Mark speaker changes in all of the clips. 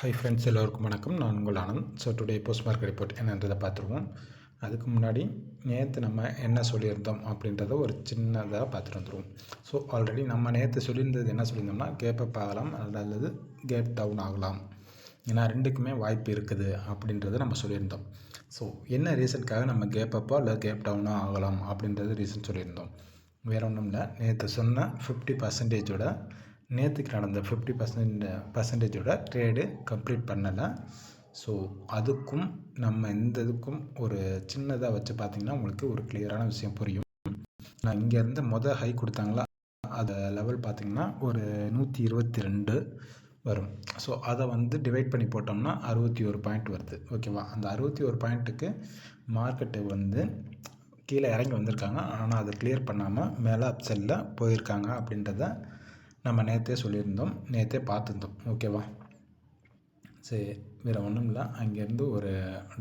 Speaker 1: Hi friends எல்லோருக்கும் வணக்கம். நான் உங்கள் Anand. So today post market report என்னன்றதை பார்த்துருவோம். அதுக்கு முன்னாடி நேற்று நம்ம என்ன சொல்லியிருந்தோம் அப்படின்றத ஒரு சின்னதாக பார்த்துட்டு வந்துடுவோம் ஸோ ஆல்ரெடி நம்ம நேற்று சொல்லியிருந்தது என்ன சொல்லியிருந்தோம்னா கேப் அப் ஆகலாம் அல்லது கேப் டவுன் ஆகலாம். ஏன்னா ரெண்டுக்குமே வாய்ப்பு இருக்குது அப்படின்றத நம்ம சொல்லியிருந்தோம். ஸோ என்ன ரீசனுக்காக நம்ம கேப் அப்போ இல்லை கேப் டவுனாக ஆகலாம் அப்படின்றது ரீசன் சொல்லியிருந்தோம். வேறு ஒன்றும் இல்லை. நேற்று சொன்ன ஃபிஃப்டி பர்சன்டேஜோட நேற்றுக்கு நடந்த ஃபிஃப்டி பர்சன்ட் பர்சன்டேஜோட ட்ரேடு கம்ப்ளீட் பண்ணலை. ஸோ அதுக்கும் நம்ம இந்த இதுக்கும் ஒரு சின்னதாக வச்சு பார்த்திங்கன்னா உங்களுக்கு ஒரு கிளியரான விஷயம் புரியும். நான் இங்கேருந்து மொதல் ஹை கொடுத்தாங்களா? அதை லெவல் பார்த்திங்கன்னா ஒரு நூற்றி இருபத்தி ரெண்டு வரும். ஸோ அதை வந்து டிவைட் பண்ணி போட்டோம்னா அறுபத்தி ஒரு பாயிண்ட் வருது. ஓகேவா அந்த அறுபத்தி ஒரு பாயிண்ட்டுக்கு மார்க்கெட்டு வந்து கீழே இறங்கி வந்திருக்காங்க. ஆனால் அதை கிளியர் பண்ணாமல் மேலே அப்செல்லில் போயிருக்காங்க அப்படின்றத நம்ம நேற்றே சொல்லியிருந்தோம் நேற்றே பார்த்துருந்தோம். ஓகேவா சரி வேறு ஒன்றும் இல்லை. அங்கேருந்து ஒரு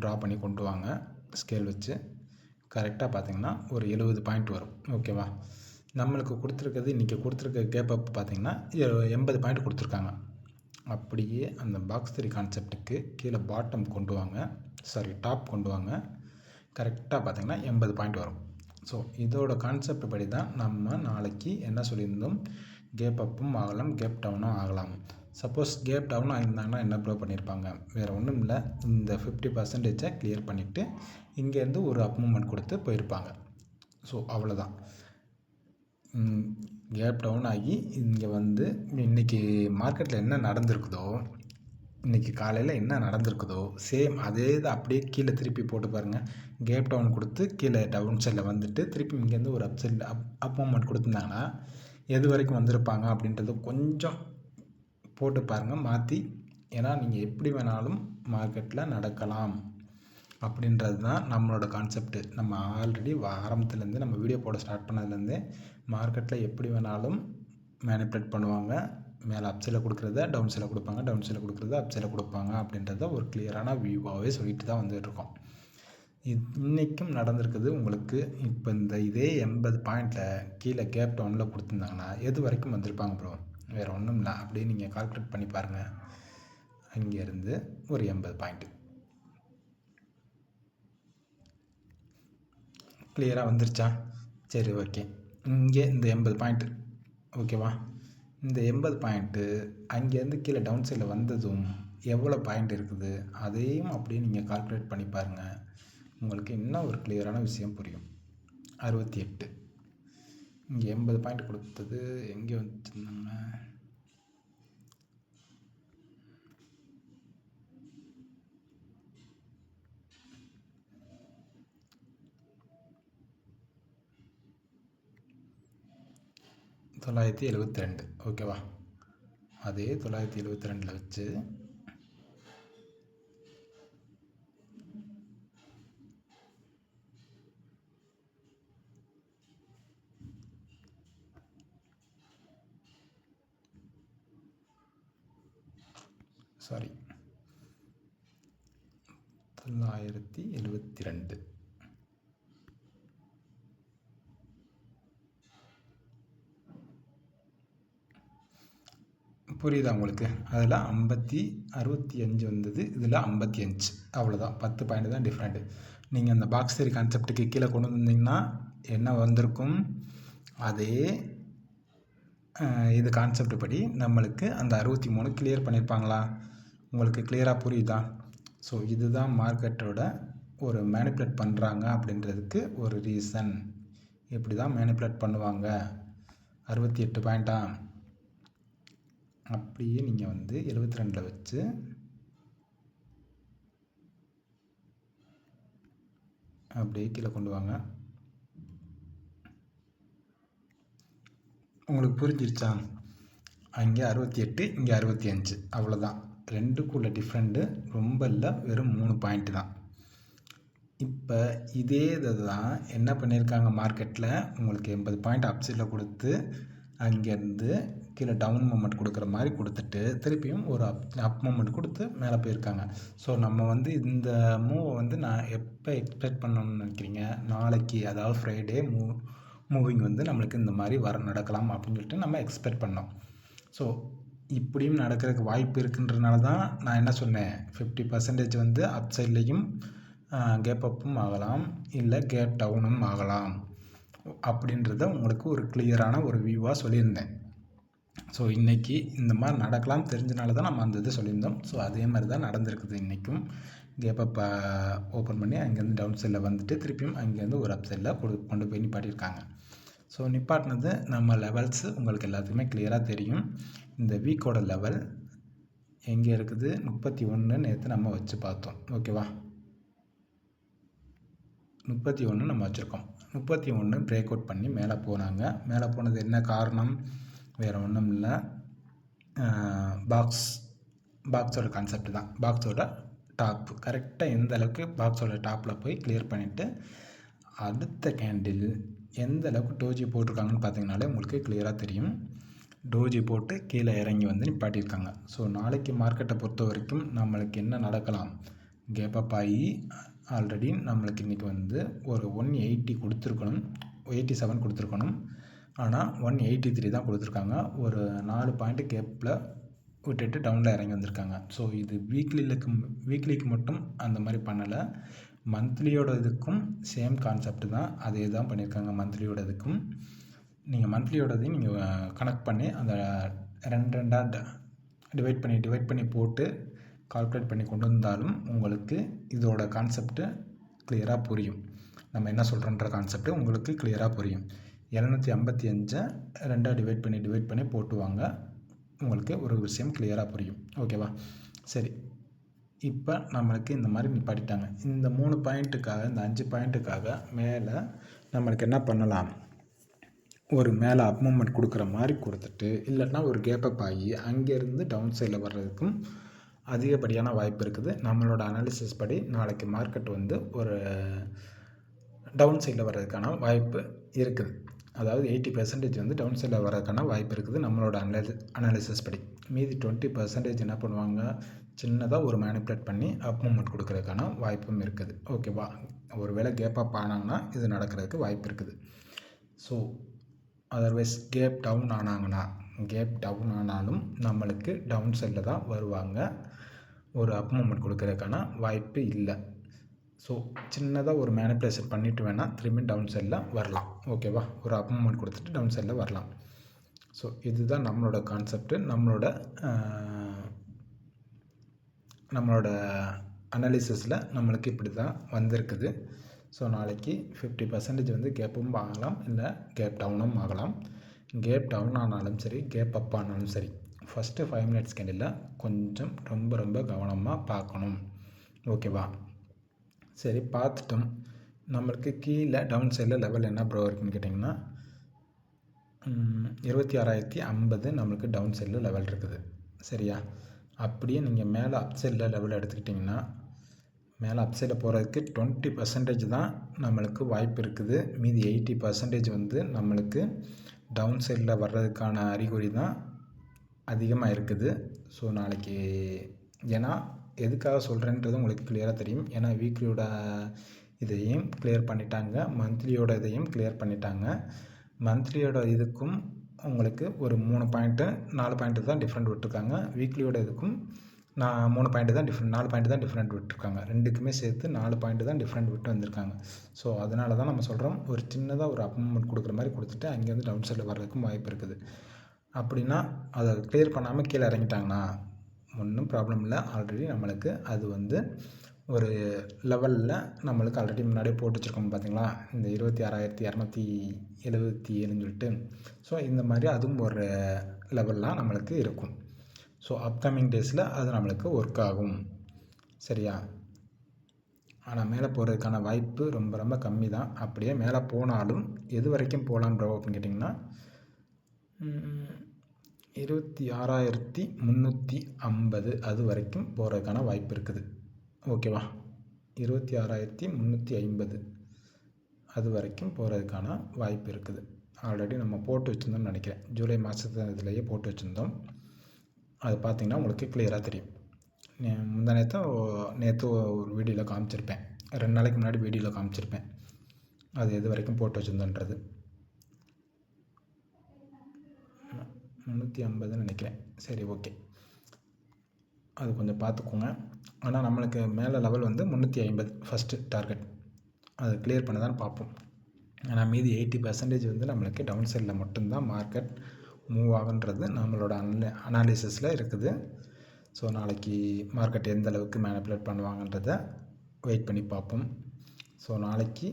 Speaker 1: ட்ரா பண்ணி கொண்டு வாங்க. ஸ்கேல் வச்சு. கரெக்டாக பார்த்திங்கன்னா ஒரு எழுபது பாயிண்ட் வரும். ஓகேவா நம்மளுக்கு கொடுத்துருக்கிறது இன்றைக்கி கொடுத்துருக்க கேப் அப் பார்த்திங்கன்னா எண்பது பாயிண்ட் கொடுத்துருக்காங்க. அப்படியே அந்த பாக்ஸ் த்ரீ கான்செப்ட்டுக்கு கீழே பாட்டம் கொண்டு வாங்க. சாரி டாப் கொண்டு வாங்க. கரெக்டாக பார்த்திங்கன்னா எண்பது பாயிண்ட் வரும். ஸோ இதோட கான்செப்ட் படி தான் நம்ம நாளைக்கு என்ன சொல்லியிருந்தோம்? கேப் அப்பும் ஆகலாம் கேப் டவுனும் ஆகலாம். சப்போஸ் கேப் டவுன் ஆகியிருந்தாங்கன்னா என்ன ப்ரோ பண்ணியிருப்பாங்க வேறு ஒன்றும் இல்லை இந்த ஃபிஃப்டி பர்சன்டேஜை கிளியர் பண்ணிவிட்டு இங்கேருந்து ஒரு அப் மூமெண்ட் கொடுத்து போயிருப்பாங்க. ஸோ அவ்வளோதான் கேப் டவுன் ஆகி இங்கே வந்து இன்றைக்கி மார்க்கெட்டில் என்ன நடந்திருக்குதோ இன்றைக்கி காலையில் என்ன நடந்திருக்குதோ சேம் அதே இதை அப்படியே கீழே திருப்பி போட்டு பாருங்கள் கேப் டவுன் கொடுத்து கீழே டவுன் சைடில் வந்துட்டு திருப்பி இங்கேருந்து ஒரு அப் சைடில் அப் அப் மூமெண்ட் கொடுத்துருந்தாங்கன்னா எது வரைக்கும் வந்திருப்பாங்க அப்படின்றத கொஞ்சம் போட்டு பாருங்கள் மாற்றி ஏன்னா நீங்கள் எப்படி வேணாலும் மார்க்கெட்டில் நடக்கலாம் அப்படின்றது தான் நம்மளோட கான்செப்ட்டு நம்ம ஆல்ரெடி ஆரம்பத்துலேருந்து நம்ம வீடியோ போட ஸ்டார்ட் பண்ணதுலேருந்தே மார்க்கெட்டில் எப்படி வேணாலும் மேனிப்புலேட் பண்ணுவாங்க. மேலே அப்சைல கொடுக்குறத டவுன் சைடில் கொடுப்பாங்க டவுன் சைடில் கொடுக்குறத அப்சைல கொடுப்பாங்க அப்படின்றத ஒரு கிளியரான வியூவாகவே சொல்லிட்டு தான் வந்துட்டுருக்கோம் இன்றைக்கும் நடந்திருக்குது உங்களுக்கு. இப்போ இந்த இதே எண்பது பாயிண்டில் கீழே கேப் டவுனில் கொடுத்துருந்தாங்கன்னா எது வரைக்கும் வந்திருப்பாங்க ப்ரோ வேறு ஒன்றும் இல்லை. அப்படியே நீங்கள் கால்குலேட் பண்ணி பாருங்கள் அங்கேருந்து ஒரு எண்பது பாயிண்ட்டு கிளியராக வந்துருச்சா? சரி ஓகே இங்கே இந்த எண்பது பாயிண்ட்டு ஓகேவா இந்த எண்பது பாயிண்ட்டு அங்கேருந்து கீழே டவுன் சைடில் வந்ததும் எவ்வளோ பாயிண்ட் இருக்குது? அதையும் அப்படியே நீங்கள் கால்குலேட் பண்ணி பாருங்கள் உங்களுக்கு இன்னும் ஒரு கிளியரான விஷயம் புரியும்? அறுபத்தி எட்டு. இங்கே எண்பது பாயிண்ட் கொடுத்தது எங்கே வச்சுருந்தாங்க? தொள்ளாயிரத்தி எழுபத்தி ரெண்டு. ஓகேவா அதே தொள்ளாயிரத்தி எழுபத்தி ரெண்டில் வச்சு சாரி தொள்ளாயிரத்தி எழுபத்தி ரெண்டு. புரியுதா உங்களுக்கு? அதில் ஐம்பத்தி அறுபத்தி அஞ்சு வந்தது இதில் ஐம்பத்தி அஞ்சு. அவ்வளோதான் பத்து பாயிண்ட் தான் டிஃப்ரெண்ட்டு நீங்கள் அந்த பாக்ஸ் தேரி கான்செப்ட்டுக்கு கீழே கொண்டு வந்தீங்கன்னா என்ன வந்திருக்கும்? அதே இது கான்செப்ட் படி நம்மளுக்கு அந்த அறுபத்தி மூணு கிளியர் பண்ணியிருப்பாங்களா உங்களுக்கு கிளியராக புரியுதா? ஸோ இதுதான் மார்க்கெட்டோட ஒரு மேனிப்புலேட் பண்ணுறாங்க அப்படின்றதுக்கு ஒரு ரீசன் இப்படி தான் மேனிப்புலேட் பண்ணுவாங்க. அறுபத்தி எட்டு பாயிண்ட்டா அப்படியே நீங்கள் வந்து எழுபத்தி ரெண்டில் வச்சு அப்படியே கீழே கொண்டு வாங்க. உங்களுக்கு புரிஞ்சிருச்சா? அங்கே அறுபத்தி எட்டு இங்கே அறுபத்தி அஞ்சு அவ்வளோதான் ரெண்டுக்குள்ள டிஃப்ரெண்ட்டு ரொம்ப இல்லை வெறும் மூணு பாயிண்ட்டு தான். இப்போ இதே இதை தான் என்ன பண்ணியிருக்காங்க மார்க்கெட்டில் உங்களுக்கு எண்பது பாயிண்ட் அப்சைடில் கொடுத்து அங்கேருந்து கீழே டவுன் மூமெண்ட் கொடுக்குற மாதிரி கொடுத்துட்டு திருப்பியும் ஒரு அப் அப் மூமெண்ட் கொடுத்து மேலே போயிருக்காங்க. ஸோ நம்ம வந்து இந்த மூவை வந்து நான் எப்போ எக்ஸ்பெக்ட் பண்ணணும்னு நினைக்கிறீங்க? நாளைக்கு அதாவது ஃப்ரைடே மூ மூவிங் வந்து நம்மளுக்கு இந்த மாதிரி வர நடக்கலாம் அப்படின்னு சொல்லிட்டு நம்ம எக்ஸ்பெக்ட் பண்ணோம். ஸோ இப்படியும் நடக்கிறதுக்கு வாய்ப்பு இருக்குன்றனால தான் நான் என்ன சொன்னேன் ஃபிஃப்டி பர்சன்டேஜ் வந்து அப் சைட்லேயும் கேப் அப்பும் ஆகலாம் இல்லை கேப் டவுனும் ஆகலாம். அப்படின்றத உங்களுக்கு ஒரு கிளியரான ஒரு வியூவாக சொல்லியிருந்தேன். ஸோ இன்றைக்கி இந்த மாதிரி நடக்கலாம் தெரிஞ்சனால தான் நம்ம அந்த இது சொல்லியிருந்தோம். ஸோ அதே மாதிரி தான் நடந்திருக்குது இன்றைக்கும் கேப்பை ஓப்பன் பண்ணி அங்கேருந்து டவுன் சைடில் வந்துட்டு திருப்பியும் அங்கேருந்து ஒரு அப் சைடில் கொடு கொண்டு போய் நிப்பாட்டியிருக்காங்க. ஸோ நிப்பாட்டினது நம்ம லெவல்ஸு உங்களுக்கு எல்லாத்துக்குமே கிளியராக தெரியும். இந்த வீக்கோட லெவல் எங்கே இருக்குது? முப்பத்தி ஒன்று நேற்று நம்ம வச்சு பார்த்தோம். ஓகேவா முப்பத்தி ஒன்று நம்ம வச்சுருக்கோம். முப்பத்தி ஒன்று பிரேக் அவுட் பண்ணி மேலே போனாங்க. மேலே போனது என்ன காரணம்? வேறு ஒன்றும் இல்லை. பாக்ஸ் பாக்ஸோட கான்செப்ட் தான். பாக்ஸோட டாப் கரெக்டாக எந்த அளவுக்கு பாக்ஸோட டாப்பில் போய் கிளியர் பண்ணிவிட்டு அடுத்த கேண்டில் எந்த அளவுக்கு டோஜி போட்டிருக்காங்கன்னு பார்த்தீங்கனாலே உங்களுக்கு கிளியராக தெரியும். டோஜி போட்டு கீழே இறங்கி வந்து நிப்பாட்டியிருக்காங்க. ஸோ நாளைக்கு மார்க்கெட்டை பொறுத்த வரைக்கும் நம்மளுக்கு என்ன நடக்கலாம்? கேப்பப் ஆகி ஆல்ரெடி நம்மளுக்கு இன்றைக்கி வந்து ஒரு ஒன் எயிட்டி கொடுத்துருக்கணும். எயிட்டி செவன் கொடுத்துருக்கணும். ஆனால் ஒன் எயிட்டி த்ரீ தான் கொடுத்துருக்காங்க. ஒரு நாலு பாயிண்ட்டு கேப்பில் விட்டுட்டு டவுனில் இறங்கி வந்திருக்காங்க. ஸோ இது வீக்லிக்கு வீக்லிக்கு மட்டும் அந்த மாதிரி பண்ணலை. மந்த்லியோட இதுக்கும் சேம் கான்செப்ட் தான். அதே தான் பண்ணியிருக்காங்க மந்த்லியோட இதுக்கும் நீங்கள் மந்த்லியோடதையும் நீங்கள் கனெக்ட் பண்ணி அந்த ரெண்டு ரெண்டாக டிவைட் பண்ணி டிவைட் பண்ணி போட்டு கால்குலேட் பண்ணி கொண்டு வந்தாலும் உங்களுக்கு இதோட கான்செப்ட்டு கிளியராக புரியும். நம்ம என்ன சொல்கிறோன்ற கான்செப்ட்டு உங்களுக்கு கிளியராக புரியும். இரநூத்தி ஐம்பத்தி அஞ்சை ரெண்டாக டிவைட் பண்ணி டிவைட் பண்ணி போட்டுவாங்க. உங்களுக்கு ஒரு விஷயம் கிளியராக புரியும். ஓகேவா சரி. இப்போ நம்மளுக்கு இந்த மாதிரி படிட்டாங்க இந்த மூணு பாயிண்ட்டுக்காக இந்த அஞ்சு பாயிண்ட்டுக்காக மேலே நம்மளுக்கு என்ன பண்ணலாம்? ஒரு மேலே அப் மூமெண்ட் கொடுக்குற மாதிரி கொடுத்துட்டு இல்லைன்னா ஒரு கேப்பப் ஆகி அங்கேருந்து டவுன் சைடில் வர்றதுக்கும் அதிகப்படியான வாய்ப்பு இருக்குது. நம்மளோட அனாலிசிஸ் படி நாளைக்கு மார்க்கெட் வந்து ஒரு டவுன் சைடில் வர்றதுக்கான வாய்ப்பு இருக்குது. அதாவது எயிட்டி பர்சன்டேஜ் வந்து டவுன் சைடில் வரதுக்கான வாய்ப்பு இருக்குது. நம்மளோட அனலி அனாலிசிஸ் படி. மீதி டுவெண்ட்டி பர்சன்டேஜ் என்ன பண்ணுவாங்க? சின்னதாக ஒரு மேனிப்புலேட் பண்ணி அப் மூமெண்ட் கொடுக்கறதுக்கான வாய்ப்பும் இருக்குது. ஓகேவா ஒரு வேளை கேப் அப் ஆனாங்கன்னா இது நடக்கிறதுக்கு வாய்ப்பு இருக்குது. ஸோ அதர்வைஸ் கேப் டவுன் ஆனாங்கன்னா கேப் டவுன் ஆனாலும் நம்மளுக்கு டவுன் சைடில் தான் வருவாங்க. ஒரு அப் மூமெண்ட் கொடுக்கறதுக்கான வாய்ப்பு இல்லை. ஸோ சின்னதாக ஒரு மேனிப்புலேஷன் பண்ணிவிட்டு வேணால் திரும்பி டவுன் சைடில் வரலாம். ஓகேவா ஒரு அப் கொடுத்துட்டு டவுன் சைடில் வரலாம். ஸோ இதுதான் நம்மளோட கான்செப்ட்டு நம்மளோட நம்மளோட அனாலிசிஸில் நம்மளுக்கு இப்படி தான் வந்திருக்குது. ஸோ நாளைக்கு ஃபிஃப்டி பர்சன்டேஜ் வந்து கேப்பும் ஆகலாம் இல்லை கேப் டவுனும் ஆகலாம். கேப் டவுன் ஆனாலும் சரி கேப் அப் ஆனாலும் சரி ஃபஸ்ட்டு ஃபைவ் மினிட்ஸ் கேண்டில் கொஞ்சம் ரொம்ப ரொம்ப கவனமாக பார்க்கணும். ஓகேவா சரி பார்த்துட்டோம். நம்மளுக்கு கீழே டவுன் சைடில் லெவல் என்ன ப்ரோ இருக்குன்னு கேட்டிங்கன்னா இருபத்தி ஆறாயிரத்தி ஐம்பது நம்மளுக்கு டவுன் சைடில் லெவல் இருக்குது. சரியா? அப்படியே நீங்கள் மேலே அப் சைடில் லெவல் எடுத்துக்கிட்டிங்கன்னா மேலே அப் சைடில் போகிறதுக்கு டுவெண்ட்டி பர்சன்டேஜ் தான் நம்மளுக்கு வாய்ப்பு இருக்குது. மீதி எயிட்டி பர்சன்டேஜ் வந்து நம்மளுக்கு டவுன் சைடில் வர்றதுக்கான அறிகுறி தான் அதிகமாக இருக்குது. ஸோ நாளைக்கு ஏன்னா எதுக்காக சொல்கிறேன்றது உங்களுக்கு கிளியராக தெரியும். ஏன்னா வீக்லியோட இதையும் கிளியர் பண்ணிட்டாங்க. மந்த்லியோட இதையும் கிளியர் பண்ணிட்டாங்க. மந்த்லியோட இதுக்கும் உங்களுக்கு ஒரு மூணு பாயிண்ட்டு நாலு பாயிண்ட்டு தான் டிஃப்ரெண்ட் விட்டுருக்காங்க. வீக்லியோட இதுக்கும் நான் மூணு பாயிண்ட் தான் டிஃப்ரெண்ட் நாலு பாயிண்ட்டு தான் டிஃப்ரெண்ட் விட்டுருக்காங்க. ரெண்டுக்குமே சேர்த்து நாலு பாயிண்ட்டு தான் டிஃப்ரெண்ட் விட்டு வந்திருக்காங்க. ஸோ அதனால தான் நம்ம சொல்கிறோம் ஒரு சின்னதாக ஒரு அப்பாயின்மெண்ட் கொடுக்குற மாதிரி கொடுத்துட்டு அங்கேருந்து டவுன் சைடில் வர்றதுக்கும் வாய்ப்பு இருக்குது. அப்படின்னா அதை கிளியர் பண்ணாமல் கீழே இறங்கிட்டாங்கன்னா ஒன்றும் ப்ராப்ளம் இல்லை. ஆல்ரெடி நம்மளுக்கு அது வந்து ஒரு லெவலில் நம்மளுக்கு ஆல்ரெடி முன்னாடியே போட்டு வச்சுருக்கோம் பார்த்தீங்களா இந்த இருபத்தி ஆறாயிரத்தி இரநூத்தி எழுபத்தி ஏழுன்னு சொல்லிட்டு. ஸோ இந்த மாதிரி அதுவும் ஒரு லெவல்லாம் நம்மளுக்கு இருக்கும். ஸோ அப்கமிங் டேஸில் அது நம்மளுக்கு ஒர்க் ஆகும். சரியா? ஆனால் மேலே போகிறதுக்கான வாய்ப்பு ரொம்ப ரொம்ப கம்மி தான் அப்படியே மேலே போனாலும் எது வரைக்கும் போகலாம் ப்ரோ அப்படின்னு கேட்டிங்கன்னா இருபத்தி ஆறாயிரத்தி முந்நூற்றி ஐம்பது அது வரைக்கும் போகிறதுக்கான வாய்ப்பு இருக்குது. ஓகேவா இருபத்தி ஆறாயிரத்தி முந்நூற்றி ஐம்பது அது வரைக்கும் போகிறதுக்கான வாய்ப்பு இருக்குது. ஆல்ரெடி நம்ம போட்டு வச்சுருந்தோம்னு நினைக்கிறேன். ஜூலை மாதத்து இதுலேயே போட்டு வச்சுருந்தோம். அது பார்த்திங்கன்னா உங்களுக்கு கிளியராக தெரியும். முந்தா நேற்று நேற்று ஒரு வீடியோவில் காமிச்சிருப்பேன். ரெண்டு நாளைக்கு முன்னாடி வீடியோவில் காமிச்சிருப்பேன். அது எது வரைக்கும் போட்டு வச்சுருந்தோன்றது. முந்நூற்றி ஐம்பதுன்னு நினைக்கிறேன். சரி ஓகே அது கொஞ்சம் பார்த்துக்கோங்க. ஆனால் நம்மளுக்கு மேலே லெவல் வந்து முந்நூற்றி ஐம்பது ஃபஸ்ட்டு டார்கெட் அதை கிளியர் பண்ண தான் பார்ப்போம். ஆனால் மீதி எயிட்டி பர்சன்டேஜ் வந்து நம்மளுக்கு டவுன் சைடில் மட்டும்தான் மார்க்கெட் மூவ் ஆகுன்றது நம்மளோட அனல அனாலிசிஸில் இருக்குது. ஸோ நாளைக்கு மார்க்கெட் எந்த அளவுக்கு மேனிப்புலேட் பண்ணுவாங்கன்றத வெயிட் பண்ணி பார்ப்போம். ஸோ நாளைக்கு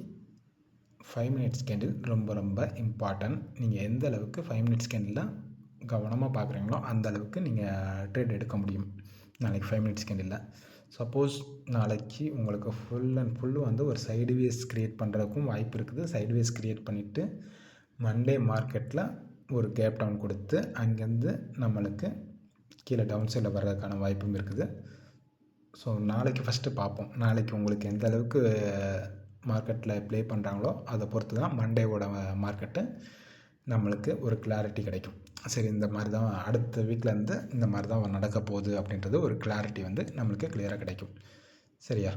Speaker 1: ஃபைவ் மினிட்ஸ் கேண்டில் ரொம்ப ரொம்ப இம்பார்ட்டன்ட் நீங்கள் எந்த அளவுக்கு ஃபைவ் மினிட்ஸ் கேண்டில் கவனமாக பார்க்குறீங்களோ அந்த அளவுக்கு நீங்கள் ட்ரேட் எடுக்க முடியும். நாளைக்கு ஃபைவ் மினிட்ஸ் கேண்டில் சப்போஸ் நாளைக்கு உங்களுக்கு ஃபுல் அண்ட் ஃபுல்லு வந்து ஒரு சைடுவேஸ் க்ரியேட் பண்ணுறதுக்கும் வாய்ப்பு இருக்குது. சைடுவேஸ் க்ரியேட் பண்ணிவிட்டு மண்டே மார்க்கெட்டில் ஒரு கேப் டவுன் கொடுத்து அங்கேருந்து நம்மளுக்கு கீழே டவுன் சைடில் வர்றதுக்கான வாய்ப்பும் இருக்குது. ஸோ நாளைக்கு ஃபஸ்ட்டு பார்ப்போம். நாளைக்கு உங்களுக்கு எந்த அளவுக்கு மார்க்கெட்டில் ப்ளே பண்ணுறாங்களோ அதை பொறுத்து தான் மண்டேவோட மார்க்கெட்டு நம்மளுக்கு ஒரு கிளாரிட்டி கிடைக்கும். சரி இந்த மாதிரி தான் அடுத்த வீக்லேருந்து இந்த மாதிரி தான் நடக்க போகுது அப்படின்றது ஒரு கிளாரிட்டி வந்து நம்மளுக்கு கிளியராக கிடைக்கும். சரியா?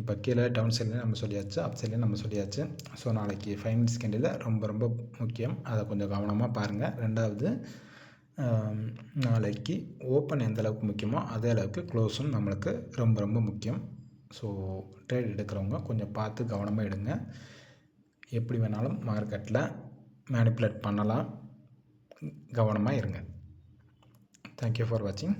Speaker 1: இப்போ கீழே டவுன் சைட்லேயும் நம்ம சொல்லியாச்சு அப் சைட்லேயும் நம்ம சொல்லியாச்சு. ஸோ நாளைக்கு ஃபைவ் மினிட்ஸ் கேண்டில் ரொம்ப ரொம்ப முக்கியம். அதை கொஞ்சம் கவனமாக பாருங்கள் ரெண்டாவது நாளைக்கு ஓப்பன் எந்த அளவுக்கு முக்கியமோ அதே அளவுக்கு க்ளோஸும் நம்மளுக்கு ரொம்ப ரொம்ப முக்கியம். ஸோ ட்ரேட் எடுக்கிறவங்க கொஞ்சம் பார்த்து கவனமாக எடுங்க. எப்படி வேணாலும் மார்க்கெட்டில் மேனிப்புலேட் பண்ணலாம். கவனமாக இருங்க. தேங்க்யூ ஃபார் வாட்சிங்